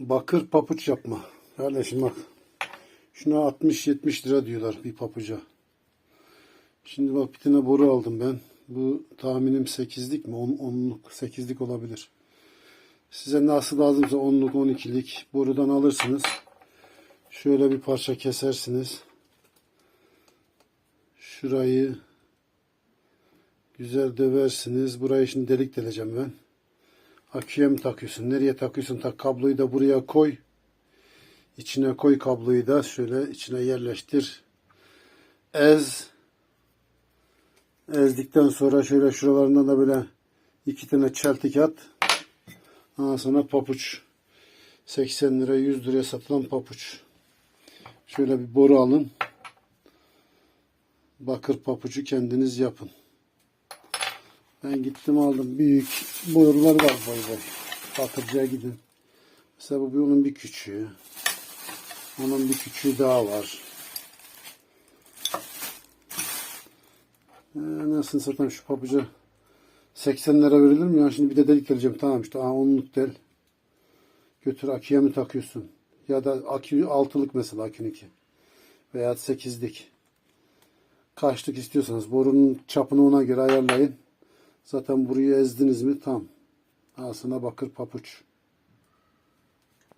Bakır papuç yapma. Kardeşim bak. Şuna 60-70 lira diyorlar bir papuca. Şimdi bak bir tane boru aldım ben. Bu tahminim 8'lik mi? 10'luk 8'lik olabilir. Size nasıl lazımsa 10'luk 12'lik borudan alırsınız. Şöyle bir parça kesersiniz. Şurayı güzel döversiniz. Burayı şimdi delik deleceğim ben. Aküye mi takıyorsun? Nereye takıyorsun? Tak kabloyu da buraya koy. İçine koy kabloyu da şöyle içine yerleştir. Ez. Ezdikten sonra şöyle şuralarından da böyle iki tane çeltik at. Ondan sonra papuç. 80 lira 100 liraya satılan papuç. Şöyle bir boru alın. Bakır papucu kendiniz yapın. Ben gittim aldım. Büyük borular var boy boy. Bakırcıya gidin. Mesela bu bir onun bir küçüğü. Onun bir küçüğü daha var. Ee, nasıl satayım şu pabuca 80 lira verilir mi ya? Şimdi bir de delik vereceğim. Tamam işte. Aa, onluk del. Götür aküye mi takıyorsun? Ya da akü altılık mesela akününki. Veya sekizlik. Kaçlık istiyorsanız borunun çapını ona göre ayarlayın. Zaten burayı ezdiniz mi tam. Aslında bakır papuç.